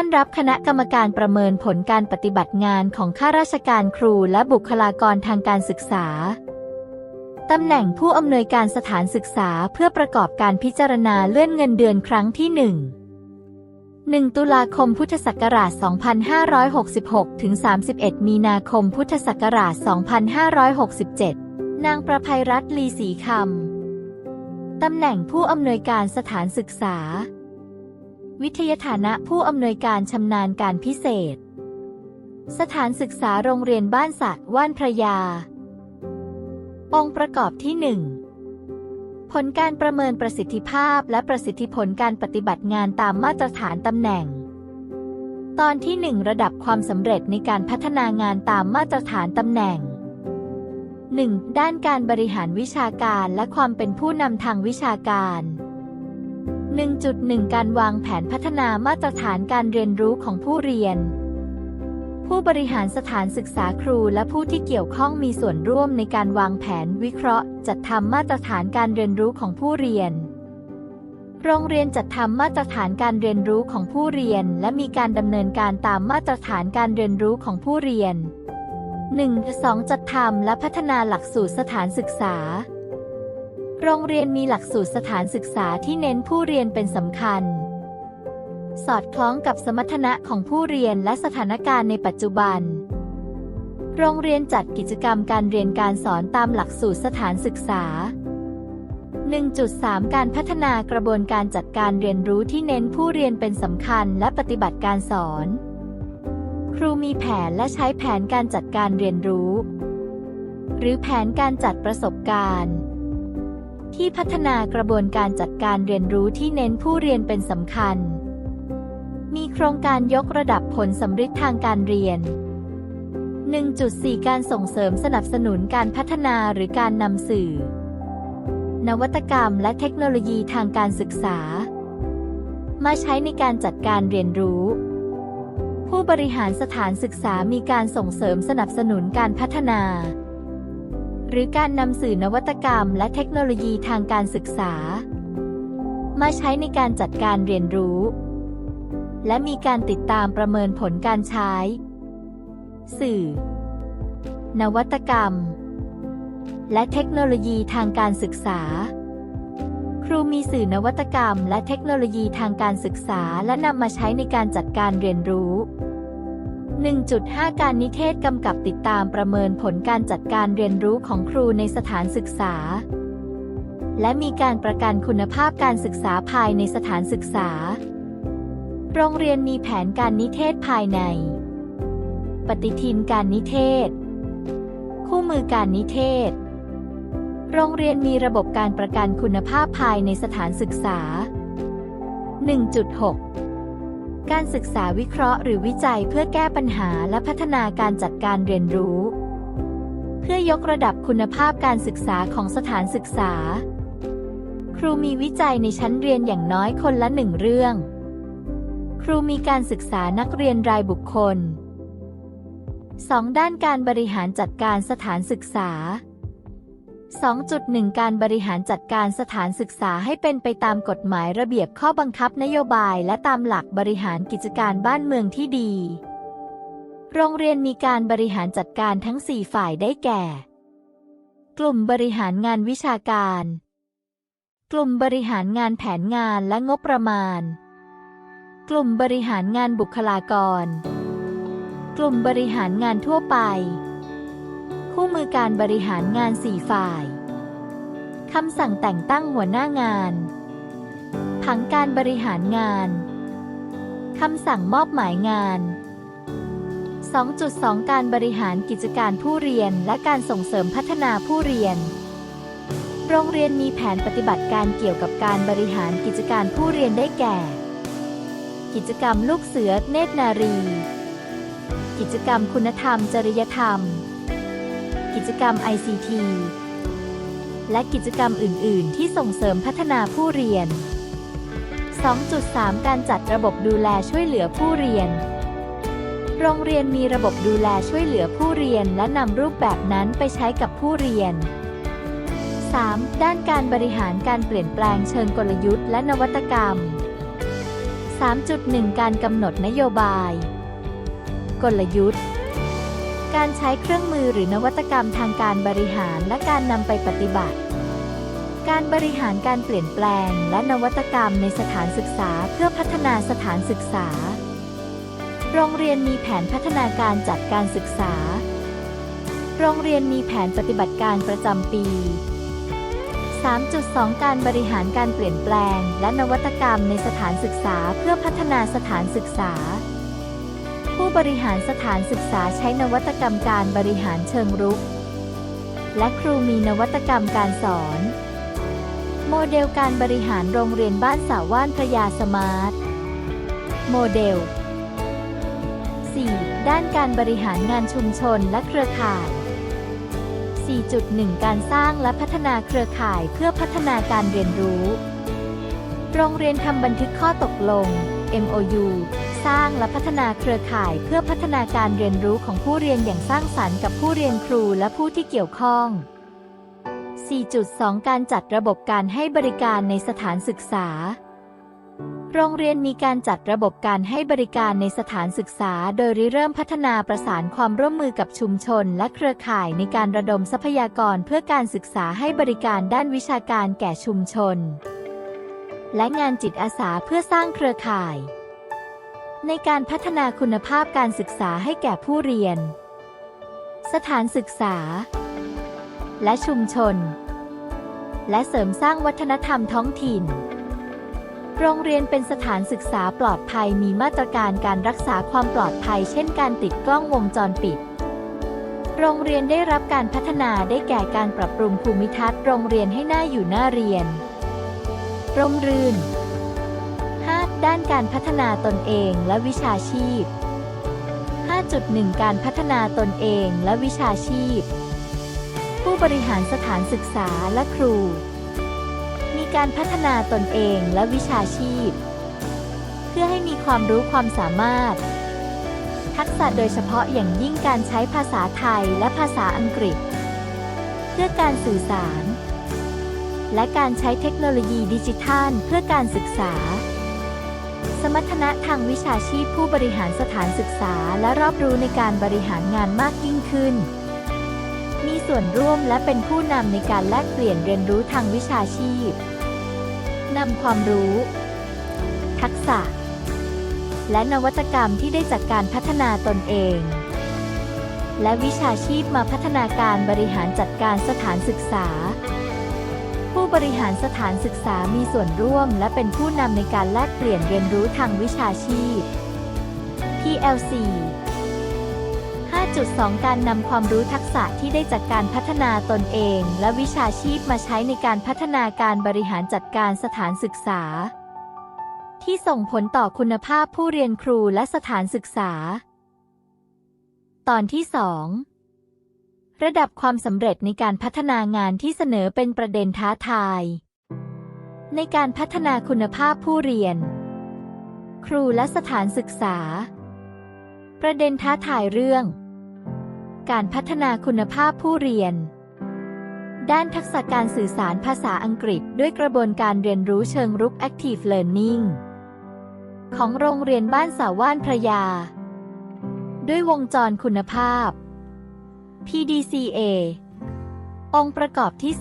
ต้อนรับคณะกรรมการประเมินผลการปฏิบัติงานของข้าราชการครูและบุคลากรทางการศึกษา ตำแหน่งผู้อำนวยการสถานศึกษาเพื่อประกอบการพิจารณาเลื่อนเงินเดือนครั้งที่ 1 1 ตุลาคมพุทธศักราช 2566 ถึง 31 มีนาคมพุทธศักราช 2567 นางประภัยรัตน์ลีศรีคำตำแหน่งผู้อำนวยการสถานศึกษา วิทยฐานะผู้อำนวยการชำนาญการพิเศษ สถานศึกษาโรงเรียนบ้านสัตว์ว่านพระยา องค์ประกอบที่1ผลการประเมินประสิทธิภาพและประสิทธิผลการปฏิบัติงานตามมาตรฐานตำแหน่ง ตอนที่ 1 ระดับความสำเร็จในการพัฒนางานตามมาตรฐานตำแหน่ง 1. ด้านการบริหารวิชาการและความเป็นผู้นำทางวิชาการ 1.1 การวางแผนพัฒนามาตรฐานการเรียนรู้ของผู้เรียน ผู้บริหารสถานศึกษาครูและผู้ที่เกี่ยวข้องมีส่วนร่วมในการวางแผนวิเคราะห์ จัดทำมาตรฐานการเรียนรู้ของผู้เรียน โรงเรียนจัดทำมาตรฐานการเรียนรู้ของผู้เรียน และมีการดำเนินการตามมาตรฐานการเรียนรู้ของผู้เรียน 1. 2. จัดทำและพัฒนาหลักสูตรสถานศึกษา โรงเรียนมีหลักสูตรสถานศึกษาที่เน้นผู้เรียนเป็นสำคัญ สอดคล้องกับสมรรถนะของผู้เรียนและสถานการณ์ในปัจจุบัน โรงเรียนจัดกิจกรรมการเรียนการสอนตามหลักสูตรสถานศึกษา 1.3 การพัฒนากระบวนการจัดการเรียนรู้ที่เน้นผู้เรียนเป็นสำคัญและปฏิบัติการสอน ครูมีแผนและใช้แผนการจัดการเรียนรู้ หรือแผนการจัดประสบการณ์ ที่พัฒนากระบวนการจัดการเรียนรู้ที่เน้นผู้เรียนเป็นสำคัญ มีโครงการยกระดับผลสำฤทธิ์ทางการเรียน 1.4 การส่งเสริมสนับสนุนการพัฒนาหรือการนำสื่อ นวัตกรรมและเทคโนโลยีทางการศึกษา มาใช้ในการจัดการเรียนรู้ ผู้บริหารสถานศึกษามีการส่งเสริมสนับสนุนการพัฒนา หรือการนำสื่อนวัตกรรมและเทคโนโลยีทางการศึกษา มาใช้ในการจัดการเรียนรู้ และมีการติดตามประเมินผลการใช้ สื่อ นวัตกรรม และเทคโนโลยีทางการศึกษา ครูมีสื่อนวัตกรรม และเทคโนโลยีทางการศึกษา และนำมาใช้ในการจัดการเรียนรู้ 1.5 การนิเทศกำกับติดตามประเมินผลการจัดการเรียนรู้ของครูในสถานศึกษา และมีการประกันคุณภาพการศึกษาภายในสถานศึกษา โรงเรียนมีแผนการนิเทศภายใน ปฏิทินการนิเทศ คู่มือการนิเทศ โรงเรียนมีระบบการประกันคุณภาพภายในสถานศึกษา 1.6 การศึกษาวิเคราะห์หรือวิจัยเพื่อแก้ปัญหาและพัฒนาการจัดการเรียนรู้ เพื่อยกระดับคุณภาพการศึกษาของสถานศึกษา ครูมีวิจัยในชั้นเรียนอย่างน้อยคนละหนึ่งเรื่อง ครูมีการศึกษานักเรียนรายบุคคล 2. ด้านการบริหารจัดการสถานศึกษา 2.1 การบริหารจัดการสถานศึกษาให้เป็นไปตามกฎหมายระเบียบข้อบังคับนโยบายและตามหลักบริหารกิจการบ้านเมืองที่ดี โรงเรียนมีการบริหารจัดการทั้ง 4 ฝ่ายได้แก่ กลุ่มบริหารงานวิชาการ กลุ่มบริหารงานแผนงานและงบประมาณ กลุ่มบริหารงานบุคลากร กลุ่มบริหารงานทั่วไป คู่มือการบริหารงาน4ฝ่าย คำสั่งแต่งตั้งหัวหน้างาน ผังการบริหารงาน คำสั่งมอบหมายงาน 2.2 การบริหารกิจการผู้เรียนและการส่งเสริมพัฒนาผู้เรียน โรงเรียนมีแผนปฏิบัติการเกี่ยวกับการบริหารกิจการผู้เรียนได้แก่ กิจกรรมลูกเสือเนตรนารี กิจกรรมคุณธรรมจริยธรรม กิจกรรม ICT และกิจกรรมอื่น ๆ ที่ส่งเสริมพัฒนาผู้เรียน 2.3 การจัดระบบดูแลช่วยเหลือผู้เรียน โรงเรียนมีระบบดูแลช่วยเหลือผู้เรียนและนำรูปแบบนั้นไปใช้กับผู้เรียน 3. ด้านการบริหารการเปลี่ยนแปลงเชิงกลยุทธ์และนวัตกรรม 3.1 การกำหนดนโยบาย กลยุทธ์ การใช้เครื่องมือหรือนวัตกรรมทางการบริหารและการนำไปปฏิบัติ การบริหารการเปลี่ยนแปลงและนวัตกรรมในสถานศึกษาเพื่อพัฒนาสถานศึกษา โรงเรียนมีแผนพัฒนาการจัดการศึกษา โรงเรียนมีแผนปฏิบัติการประจำปี 3.2 การบริหารการเปลี่ยนแปลง และนวัตกรรมในสถานศึกษาเพื่อพัฒนาสถานศึกษา ผู้บริหารสถานศึกษาใช้นวัตกรรมการบริหารเชิงรุก และครูมีนวัตกรรมการสอน โมเดลการบริหารโรงเรียนบ้านสาว่านพระยาสมาร์ท โมเดล 4. ด้านการบริหารงานชุมชนและเครือข่าย 4.1 การสร้างและพัฒนาเครือข่ายเพื่อพัฒนาการเรียนรู้ โรงเรียนทำบันทึกข้อตกลง MOU สร้างและพัฒนาเครือข่ายเพื่อพัฒนาการเรียนรู้ของผู้เรียนอย่างสร้างสรรค์กับผู้เรียนครูและผู้ที่เกี่ยวข้อง 4.2 การจัดระบบการให้บริการในสถานศึกษา โรงเรียนมีการจัดระบบการให้บริการในสถานศึกษา โดยริเริ่มพัฒนาประสานความร่วมมือกับชุมชน และเครือข่ายในการระดมทรัพยากรเพื่อการศึกษาให้บริการด้านวิชาการแก่ชุมชน และงานจิตอาสาเพื่อสร้างเครือข่าย ในการพัฒนาคุณภาพการศึกษาให้แก่ผู้เรียน สถานศึกษา และชุมชน และเสริมสร้างวัฒนธรรมท้องถิ่น โรงเรียนเป็นสถานศึกษาปลอดภัยมีมาตรการการรักษาความปลอดภัย เช่นการติดกล้องวงจรปิดโรงเรียนได้รับการพัฒนาได้แก่การปรับปรุงภูมิทัศน์โรงเรียนให้หน่าอยู่น่าเรียน ร่มรื่น ด้านการพัฒนาตนเองและวิชาชีพ 5.1 การพัฒนาตนเองและวิชาชีพ ผู้บริหารสถานศึกษาและครู มีการพัฒนาตนเองและวิชาชีพ เพื่อให้มีความรู้ความสามารถ ทักษะโดยเฉพาะอย่างยิ่งการใช้ภาษาไทยและภาษาอังกฤษ เพื่อการสื่อสาร และการใช้เทคโนโลยีดิจิทัลเพื่อการศึกษา สมรรถนะทางวิชาชีพผู้บริหารสถานศึกษาและรอบรู้ในการบริหารงานมากยิ่งขึ้น มีส่วนร่วมและเป็นผู้นำในการแลกเปลี่ยนเรียนรู้ทางวิชาชีพนำความรู้ ทักษะ และนวัตกรรมที่ได้จากการพัฒนาตนเอง และวิชาชีพมาพัฒนาการบริหารจัดการสถานศึกษา ผู้บริหารสถานศึกษามีส่วนร่วม และเป็นผู้นำในการแลกเปลี่ยนเรียนรู้ทางวิชาชีพ PLC 5.2 การนำความรู้ทักษะที่ได้จากการพัฒนาตนเอง และวิชาชีพมาใช้ในการพัฒนาการบริหารจัดการสถานศึกษา ที่ส่งผลต่อคุณภาพผู้เรียนครูและสถานศึกษา ตอนที่ 2 ระดับความสำเร็จในการพัฒนางานที่เสนอเป็นประเด็นท้าทาย ในการพัฒนาคุณภาพผู้เรียน ครูและสถานศึกษา ประเด็นท้าทายเรื่อง การพัฒนาคุณภาพผู้เรียน ด้านทักษะการสื่อสารภาษาอังกฤษด้วยกระบวนการเรียนรู้เชิงรุก Active Learning ของโรงเรียนบ้านสาว่านพระยา ด้วยวงจรคุณภาพ PDCA องค์ประกอบที่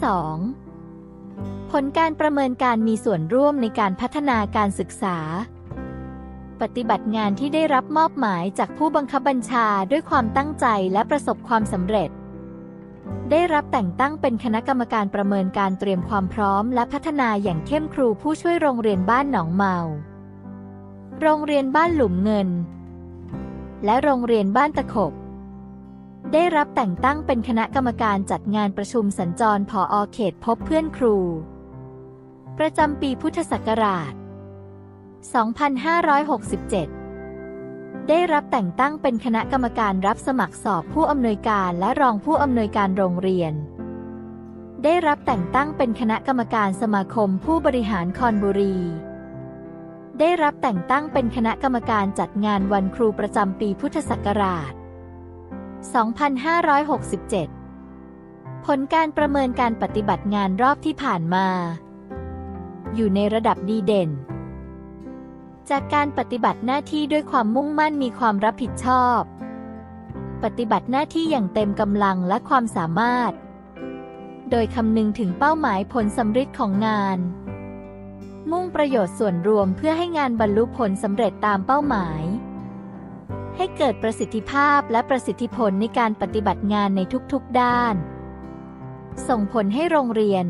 2 ผลการประเมินการมีส่วนร่วมในการพัฒนาการศึกษา ปฏิบัติงานที่ได้รับมอบหมายจากผู้บังคับบัญชาด้วยความตั้งใจและประสบความสำเร็จ ได้รับแต่งตั้งเป็นคณะกรรมการประเมินการเตรียมความพร้อมและพัฒนาอย่างเข้มครูผู้ช่วยโรงเรียนบ้านหนองเมา โรงเรียนบ้านหลุมเงิน และโรงเรียนบ้านตะขบ ได้รับแต่งตั้งเป็นคณะกรรมการจัดงานประชุมสัญจรผออเขตพบเพื่อนครู ประจำปีพุทธศักราช 2567 ได้รับแต่งตั้งเป็นคณะกรรมการรับสมัครสอบผู้อำนวยการและรองผู้อำนวยการโรงเรียน ได้รับแต่งตั้งเป็นคณะกรรมการสมาคมผู้บริหารคอนบุรี ได้รับแต่งตั้งเป็นคณะกรรมการจัดงานวันครูประจำปีพุทธศักราช2567 2,567 ผลการประเมินการปฏิบัติงานรอบที่ผ่านมา อยู่ในระดับดีเด่น จากการปฏิบัติหน้าที่ด้วยความมุ่งมั่นมีความรับผิดชอบ ปฏิบัติหน้าที่อย่างเต็มกำลังและความสามารถ โดยคำนึงถึงเป้าหมายผลสำเร็จของงาน มุ่งประโยชน์ส่วนรวมเพื่อให้งานบรรลุผลสำเร็จตามเป้าหมาย ให้เกิดประสิทธิภาพและประสิทธิผลในการปฏิบัติงานในทุกๆด้าน ส่งผลให้โรงเรียน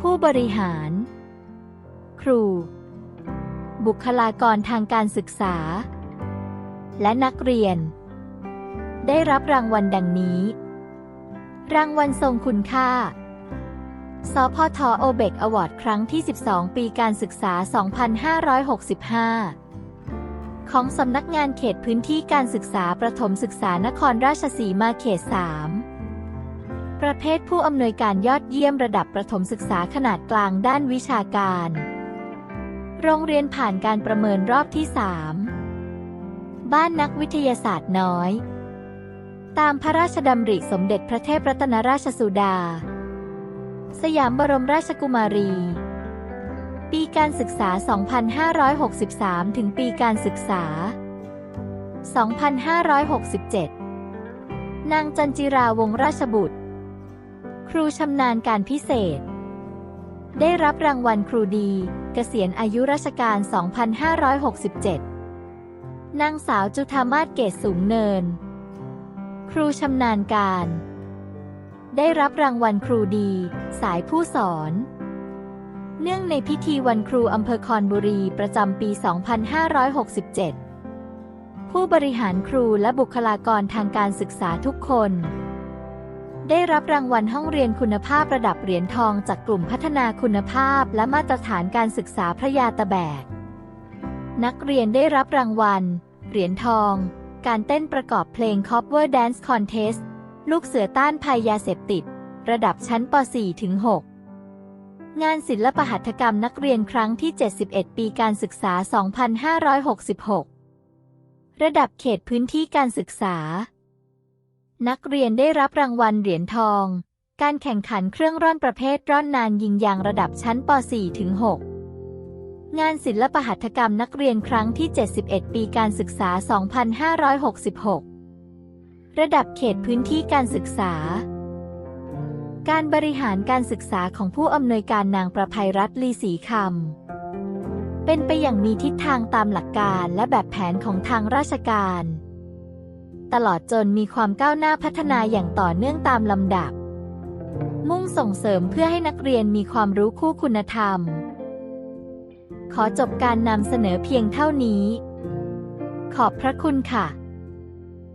ผู้บริหาร ครู บุคลากรทางการศึกษา และนักเรียน ได้รับรางวัลดังนี้ รางวัลทรงคุณค่าสพทโอเบกอวอร์ดครั้งที่ 12 ปีการศึกษา 2565 ของสำนักงานเขตพื้นที่การศึกษาประถมศึกษานครราชสีมาเขต 3 ประเภทผู้อำนวยการยอดเยี่ยมระดับประถมศึกษาขนาดกลางด้านวิชาการ โรงเรียนผ่านการประเมินรอบที่ 3 บ้านนักวิทยาศาสตร์น้อย ตามพระราชดำริสมเด็จพระเทพรัตนราชสุดา สยามบรมราชกุมารี ปีการศึกษา 2563 ถึงปีการศึกษา 2567 นางจันจิราวงศราชบุตร ครูชำนาญการพิเศษ ได้รับรางวัลครูดีเกษียณอายุราชการ 2567 นางสาวจุธามาศเกตสูงเนิน ครูชำนาญการ ได้รับรางวัลครูดี สายผู้สอน เนื่องในพิธีวันครูอำเภอคอนบุรีประจำปี 2567 ผู้บริหารครูและบุคลากรทางการศึกษาทุกคน ได้รับรางวัลห้องเรียนคุณภาพระดับเหรียญทองจากกลุ่มพัฒนาคุณภาพและมาตรฐานการศึกษาพระยาตะแบก นักเรียนได้รับรางวัล เหรียญทอง การเต้นประกอบเพลง Cover Dance Contest ลูกเสือต้านภัยยาเสพติด ระดับชั้นป .4 ถึง 6 งานศิลปหัตถกรรมนักเรียนครั้งที่ 71 ปีการศึกษา 2566 ระดับเขตพื้นที่การศึกษา นักเรียนได้รับรางวัลเหรียญทอง การแข่งขันเครื่องร่อนประเภทร่อนนานยิงยางระดับชั้นป .4 ถึง 6 งานศิลปหัตถกรรมนักเรียนครั้งที่ 71 ปีการศึกษา 2566 ระดับเขตพื้นที่การศึกษา การบริหารการศึกษาของผู้อำนวยการนางประภัยรัตน์ลีศรีคำ เป็นไปอย่างมีทิศทางตามหลักการและแบบแผนของทางราชการ ตลอดจนมีความก้าวหน้าพัฒนาอย่างต่อเนื่องตามลำดับ มุ่งส่งเสริมเพื่อให้นักเรียนมีความรู้คู่คุณธรรม ขอจบการนำเสนอเพียงเท่านี้ ขอบพระคุณค่ะ